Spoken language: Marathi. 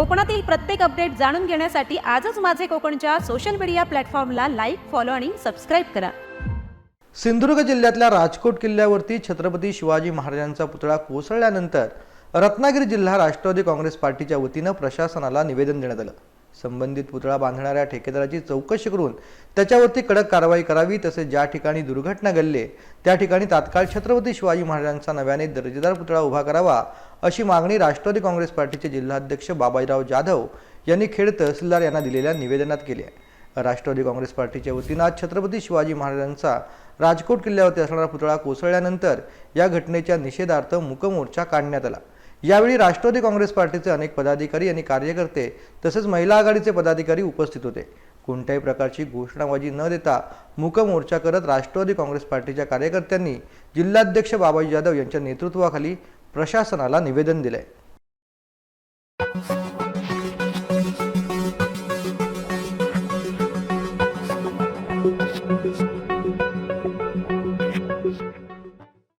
कोकणातील प्रत्येक अपडेट जाणून घेण्यासाठी आजच माझे कोकणच्या सोशल मीडिया प्लॅटफॉर्मला लाईक फॉलो आणि सबस्क्राईब करा. सिंधुदुर्ग जिल्ह्यातल्या राजकोट किल्ल्यावरती छत्रपती शिवाजी महाराजांचा पुतळा कोसळल्यानंतर रत्नागिरी जिल्हा राष्ट्रवादी काँग्रेस पार्टीच्या वतीनं प्रशासनाला निवेदन देण्यात आलं. संबंधित पुतळा बांधणाऱ्या ठेकेदाराची चौकशी करून त्याच्यावरती कडक कारवाई करावी तसेच ज्या ठिकाणी दुर्घटना घडली त्या ठिकाणी तात्काळ छत्रपती शिवाजी महाराजांचा नव्याने दर्जेदार पुतळा उभा करावा अशी मागणी राष्ट्रवादी काँग्रेस पार्टीचे जिल्हाध्यक्ष बाबाजीराव जाधव यांनी खेड तहसीलदार यांना दिलेल्या निवेदनात केली आहे. राष्ट्रवादी काँग्रेस पार्टीच्या वतीनं आज छत्रपती शिवाजी महाराजांचा राजकोट किल्ल्यावरती असणारा पुतळा कोसळल्यानंतर या घटनेच्या निषेधार्थ मुकमोर्चा काढण्यात आला. यावेळी राष्ट्रवादी काँग्रेस पार्टीचे अनेक पदाधिकारी आणि कार्यकर्ते तसेच महिला आघाडीचे पदाधिकारी उपस्थित होते. कोणत्याही प्रकारची घोषणाबाजी न देता मूकमोर्चा करत राष्ट्रवादी काँग्रेस पार्टीच्या कार्यकर्त्यांनी जिल्हाध्यक्ष बाबाजी जाधव यांच्या नेतृत्वाखाली प्रशासनाला निवेदन दिलंय.